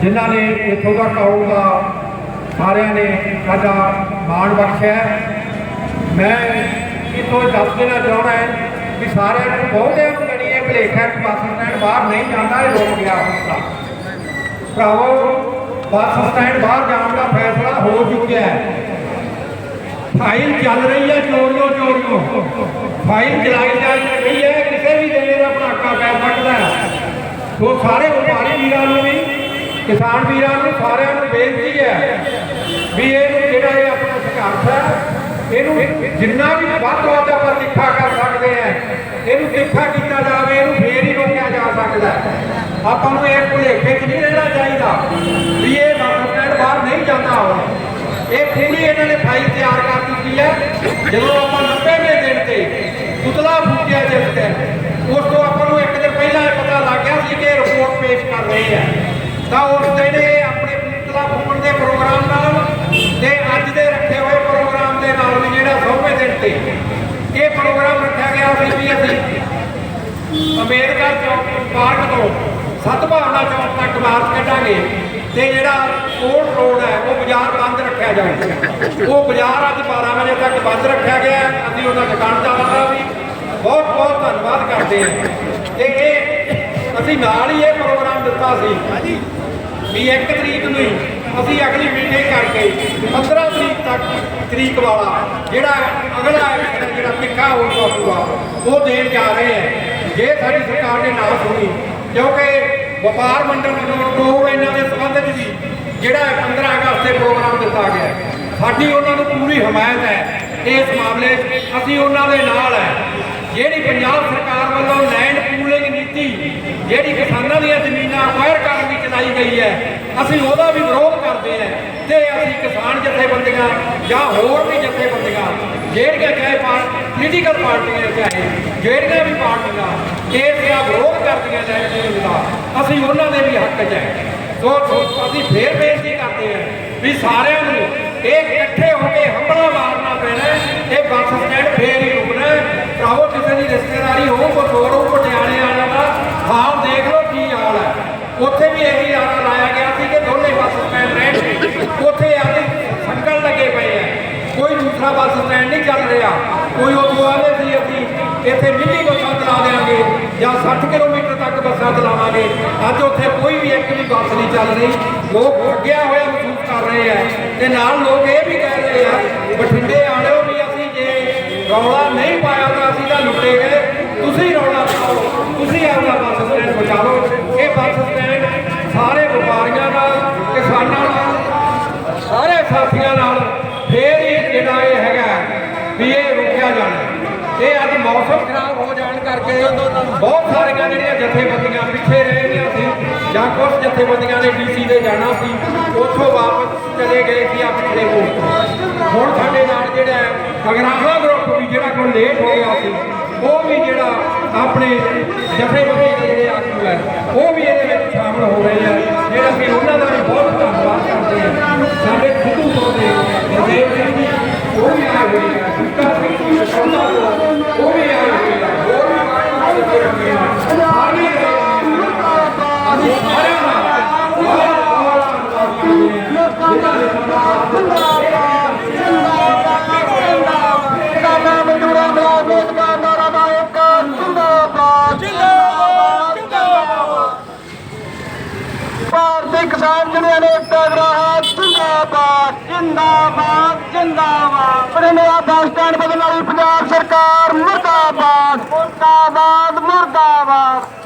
ਜਿਨ੍ਹਾਂ ਨੇ ਇੱਥੋਂ ਦਾ ਕੌਮ ਦਾ ਸਾਰਿਆਂ ਨੇ ਸਾਡਾ ਮਾਣ ਬਖਸ਼ਿਆ ਹੈ। ਮੈਂ ਇੱਥੋਂ ਦੱਸ ਦੇਣਾ ਚਾਹੁੰਦਾ ਹਾਂ ਕਿ ਸਾਰਿਆਂ ਨੂੰ ਬਹੁਤਿਆਂ ਨੂੰ ਜਿਹੜੀ ਇਹ ਭਲੇਖਾ ਕਿ ਬੱਸ ਸਟੈਂਡ ਬਾਹਰ ਨਹੀਂ ਜਾਂਦਾ ਇਹ ਰੁਕ ਗਿਆ ਹੁੰਦਾ ਭਰਾਵੋ ਬੱਸ ਸਟੈਂਡ ਬਾਹਰ ਜਾਣ ਦਾ ਫੈਸਲਾ ਹੋ ਚੁੱਕਿਆ ਹੈ ਫਾਈਲ ਚੱਲ ਰਹੀ ਹੈ ਚੋਰੀਓ ਚੋਰੀਓ ਫਾਈਲ ਚਲਾਈ ਜਾ ਰਹੀ ਹੈ ਕਿਸੇ ਵੀ ਦਿਨ ਦਾ ਭੜਾਕਾ ਪੈ ਸਕਦਾ ਹੈ ਸੋ ਸਾਰੇ ਵਪਾਰੀ ਵੀਰਾਂ ਨੂੰ ਵੀ ਕਿਸਾਨ ਵੀਰਾਂ ਨੂੰ ਸਾਰਿਆਂ ਨੂੰ ਬੇਨਤੀ ਹੈ ਵੀ ਇਹ ਜਿਹੜਾ ਇਹ ਆਪਣਾ ਸੰਘਰਸ਼ ਹੈ, ਇਹਨੂੰ ਜਿੰਨਾ ਵੀ ਵੱਧ ਤੋਂ ਵੱਧ ਆਪਾਂ ਤਿੱਖਾ ਕਰ ਸਕਦੇ ਆ ਇਹਨੂੰ ਤਿੱਖਾ ਕੀਤਾ ਜਾਵੇ, ਇਹਨੂੰ ਫੇਰ ਹੀ ਰੋਕਿਆ ਜਾ ਸਕਦਾ ਆਪਾਂ ਨੂੰ ਇਹ ਭੁਲੇਖੇ 'ਚ ਨਹੀਂ ਰਹਿਣਾ ਚਾਹੀਦਾ ਵੀ ਇਹ ਬੱਸ ਬਾਹਰ ਨਹੀਂ ਜਾਂਦਾ ਹੁਣ। ਇਹ ਪੂਰੀ ਇਹਨਾਂ ਨੇ ਫਾਈਲ ਤਿਆਰ ਕਰ ਦਿੱਤੀ ਹੈ। ਜਦੋਂ ਆਪਾਂ 90ਵੇਂ ਦਿਨ ਤੇ ਪੁਤਲਾ ਫੂਕਿਆ ਜਿਸ ਤੇ ਉਸ ਤੋਂ ਆਪਾਂ ਨੂੰ ਇੱਕ ਦਿਨ ਪਹਿਲਾਂ ਇਹ ਪਤਾ ਲੱਗ ਗਿਆ ਸੀ ਕਿ ਇਹ ਰਿਪੋਰਟ ਪੇਸ਼ ਕਰ ਰਹੇ ਆ। ਤਾਂ ਉਸ ਦਿਨ ਆਪਣੇ ਪੁਤਲਾ ਫੂਕਣ ਦੇ ਪ੍ਰੋਗਰਾਮ ਨਾਲ ਤੇ ਅੱਜ ਦੇ ਰੱਖੇ ਹੋਏ ਪ੍ਰੋਗਰਾਮ ਦੇ ਨਾਲ ਵੀ ਜਿਹੜਾ 100ਵੇਂ ਦਿਨ ਤੇ ਇਹ ਪ੍ਰੋਗਰਾਮ ਰੱਖਿਆ ਗਿਆ ਸੀ ਵੀ ਅਸੀਂ। ਅੰਬੇਦਕਰ ਚੌਕ ਪਾਰਕ ਤੋਂ ਸਤਭਾਵਨਾ ਚੌਕ ਤੱਕ ਮਾਰਚ ਕੱਢਾਂਗੇ ਤੇ ਜਿਹੜਾ ਕੋਟ ਰੋਡ ਹੈ, ਉਹ ਬਾਜ਼ਾਰ ਬੰਦ ਰੱਖਿਆ ਜਾਊਗਾ। ਉਹ ਬਾਜ਼ਾਰ ਅੱਜ 12 ਵਜੇ ਤੱਕ ਬੰਦ ਰੱਖਿਆ ਗਿਆ ਅਸੀਂ ਉਹਨਾਂ ਦੁਕਾਨਦਾਰਾਂ ਦਾ ਵੀ ਬਹੁਤ ਬਹੁਤ ਧੰਨਵਾਦ ਕਰਦੇ ਹਾਂ। ਤੇ ਇਹ, ਅਸੀਂ ਨਾਲ ਹੀ ਇਹ ਪ੍ਰੋਗਰਾਮ ਦਿੱਤਾ ਸੀ। ਵੀ 1 ਤਰੀਕ ਨੂੰ ਹੀ ਅਸੀਂ ਅਗਲੀ ਮੀਟਿੰਗ ਕਰਕੇ 15 ਤਰੀਕ ਤੱਕ ਤਰੀਕ ਵਾਲਾ, ਜਿਹੜਾ ਅਗਲਾ ਜਿਹੜਾ ਤਿੱਖਾ ਹੋਊਗਾ ਪੂਰਾ ਉਹ ਦੇਣ ਜਾ ਰਹੇ ਹੈ। ਜੇ ਸਾਡੀ ਸਰਕਾਰ ਨੇ ਨਾ ਸੁਣੀ, ਕਿਉਂਕਿ ਵਪਾਰ ਮੰਡਲ ਵੱਲੋਂ ਇਹਨਾਂ ਦੇ ਸੰਬੰਧ ਵਿੱਚ ਵੀ ਜਿਹੜਾ ਇਹ 15 ਅਗਸਤ ਤੇ ਪ੍ਰੋਗਰਾਮ ਦਿੱਤਾ ਗਿਆ ਸਾਡੀ ਉਹਨਾਂ ਨੂੰ ਪੂਰੀ ਹਮਾਇਤ ਹੈ ਇਸ ਮਾਮਲੇ ਅਸੀਂ ਉਹਨਾਂ ਦੇ ਨਾਲ ਹੈ। ਜਿਹੜੀ ਪੰਜਾਬ ਸਰਕਾਰ ਵੱਲੋਂ ਲੈਂਡ ਪੂਲਿੰਗ ਨੀਤੀ, ਜਿਹੜੀ ਕਿਸਾਨਾਂ ਦੀਆਂ ਜ਼ਮੀਨਾਂ ਅਕਵਾਇਰ ਕਰ ਦੀ ਗਈ ਹੈ। ਅਸੀਂ ਉਹਦਾ ਵੀ ਵਿਰੋਧ ਕਰਦੇ ਹਾਂ ਤੇ ਅਸੀਂ ਕਿਸਾਨ ਜਥੇਬੰਦੀਆਂ ਜਾਂ ਹੋਰ ਵੀ ਜਥੇਬੰਦੀਆਂ, ਜਿਹੜੀਆਂ ਚਾਹੇ ਪੋਲੀਟੀਕਲ ਪਾਰਟੀਆਂ ਚਾਹੇ ਜਿਹੜੀਆਂ ਵੀ ਪਾਰਟੀਆਂ, ਇਸ ਦਾ ਵਿਰੋਧ ਕਰਦੀਆਂ ਲੈਂਡ ਪੂਲਿੰਗ ਦਾ ਅਸੀਂ ਉਹਨਾਂ ਦੇ ਵੀ ਹੱਕ 'ਚ ਹੈ। ਸੋ ਅਸੀਂ ਫੇਰ ਬੇਨਤੀ ਕਰਦੇ ਹਾਂ ਵੀ ਸਾਰਿਆਂ ਨੂੰ ਇਹ ਇਕੱਠੇ ਹੋ ਕੇ ਹਮਲਾ ਮਾਰਨਾ ਪੈਣਾ ਇਹ ਬੱਸ ਸਟੈਂਡ ਫੇਰ ਹੀ ਰੁਕਣਾ ਹੈ। ਭਰਾਵੋ ਕਿਸੇ ਦੀ ਰਿਸ਼ਤੇਦਾਰੀ ਹੋ ਕੋ ਹੋਰ ਹੋ ਪਟਿਆਲੇ ਵਾਲਿਆਂ ਦਾ ਹਾਲ ਦੇਖ ਲਓ ਕੀ ਹਾਲ ਹੈ ਉੱਥੇ ਵੀ ਇਹੀ ਨਾਰਾ ਲਾਇਆ ਗਿਆ ਸੀ ਕਿ ਦੋਨੇ ਬੱਸ ਸਟੈਂਡ ਰਹਿਣ ਉੱਥੇ ਆਦੇ ਸੰਕਲ ਲੱਗੇ ਪਏ ਆ ਕੋਈ ਦੂਸਰਾ ਬੱਸ ਸਟੈਂਡ ਨਹੀਂ ਚੱਲ ਰਿਹਾ ਕੋਈ ਉਹ ਆਲੇ ਸੀ ਅਸੀਂ ਇੱਥੇ ਮਿੰਨੀ ਬੱਸਾਂ ਚਲਾ ਦੇਾਂਗੇ ਜਾਂ 60 ਕਿਲੋਮੀਟਰ ਤੱਕ ਬੱਸਾਂ ਚਲਾਵਾਂਗੇ। ਅੱਜ ਉੱਥੇ ਕੋਈ ਵੀ ਇੱਕ ਵੀ ਬੱਸ ਨਹੀਂ ਚੱਲ ਰਹੀ। ਲੋਕ ਅੱਗਿਆ ਹੋਇਆ ਮਹਿਸੂਸ ਕਰ ਰਹੇ ਆ। ਤੇ ਨਾਲ ਲੋਕ ਇਹ ਵੀ ਕਹਿ ਰਹੇ ਆ, ਬਠਿੰਡੇ ਆਲਿਓ ਵੀ ਅਸੀਂ ਜੇ ਰੌਲਾ ਨਹੀਂ ਪਾਇਆ ਤਾਂ ਅਸੀਂ ਤਾਂ ਲੁੱਟੇ ਗਏ। ਤੁਸੀਂ ਰੌਲਾ ਪਾਓ, ਤੁਸੀਂ ਆਪਣਾ ਬੱਸ ਸਟੈਂਡ ਬਚਾ ਇਹ ਬੱਸ ਸਟੈਂਡ ਸਾਰੇ ਵਪਾਰੀਆਂ ਨਾਲ, ਕਿਸਾਨਾਂ ਨਾਲ, ਸਾਰੇ ਸਾਥੀਆਂ ਨਾਲ ਫੇਰ ਹੀ ਜਿਹੜਾ ਇਹ ਹੈਗਾ ਵੀ ਇਹ ਤੇ ਅੱਜ ਮੌਸਮ ਖਰਾਬ ਹੋ ਜਾਣ ਕਰਕੇ ਬਹੁਤ ਸਾਰੀਆਂ ਜਿਹੜੀਆਂ ਜਥੇਬੰਦੀਆਂ ਪਿੱਛੇ ਰਹਿ ਗਈਆਂ ਸੀ, ਜਾਂ ਕੁਝ ਜਥੇਬੰਦੀਆਂ ਨੇ ਡੀਸੀ ਦੇ ਜਾਣਾ ਸੀ, ਉੱਥੋਂ ਵਾਪਸ ਚਲੇ ਗਏ ਸੀ ਆਪਣੇ ਪਿਛਲੇ ਕੋਲ। ਹੁਣ ਸਾਡੇ ਨਾਲ ਜਿਹੜਾ ਹੈ, ਅਗਰਾਹਾ ਗਰੁੱਪ ਵੀ ਜਿਹੜਾ ਕੋਈ ਲੇਟ ਹੋ ਗਿਆ ਸੀ, ਉਹ ਵੀ ਜਿਹੜਾ ਆਪਣੇ ਜਥੇਬੰਦੀ ਦੇ ਜਿਹੜੇ ਆਗੂ ਹੈ, ਉਹ ਵੀ ਇਹਦੇ ਵਿੱਚ ਸ਼ਾਮਲ ਹੋ ਰਹੇ ਆ ਜਿਹੜਾ ਕਿ ਉਹਨਾਂ ਦਾ ਵੀ ਬਹੁਤ ਸਾਹਿਬ ਕਿਸਾਨ ਯੂਨੀਅਨ ਏਕਤਾ ਗਰਾਹਾ ਜਿੰਦਾਬਾਦ ਜਿੰਦਾਬਾਦ ਜਿੰਦਾਬਾਦ। ਪ੍ਰਿੰਡਿਆ ਬੱਸ ਸਟੈਂਡ ਬਦਲਣ ਵਾਲੀ ਪੰਜਾਬ ਸਰਕਾਰ ਮੁਰਦਾਬਾਦ ਮੁਰਦਾਬਾਦ ਮੁਰਦਾਬਾਦ।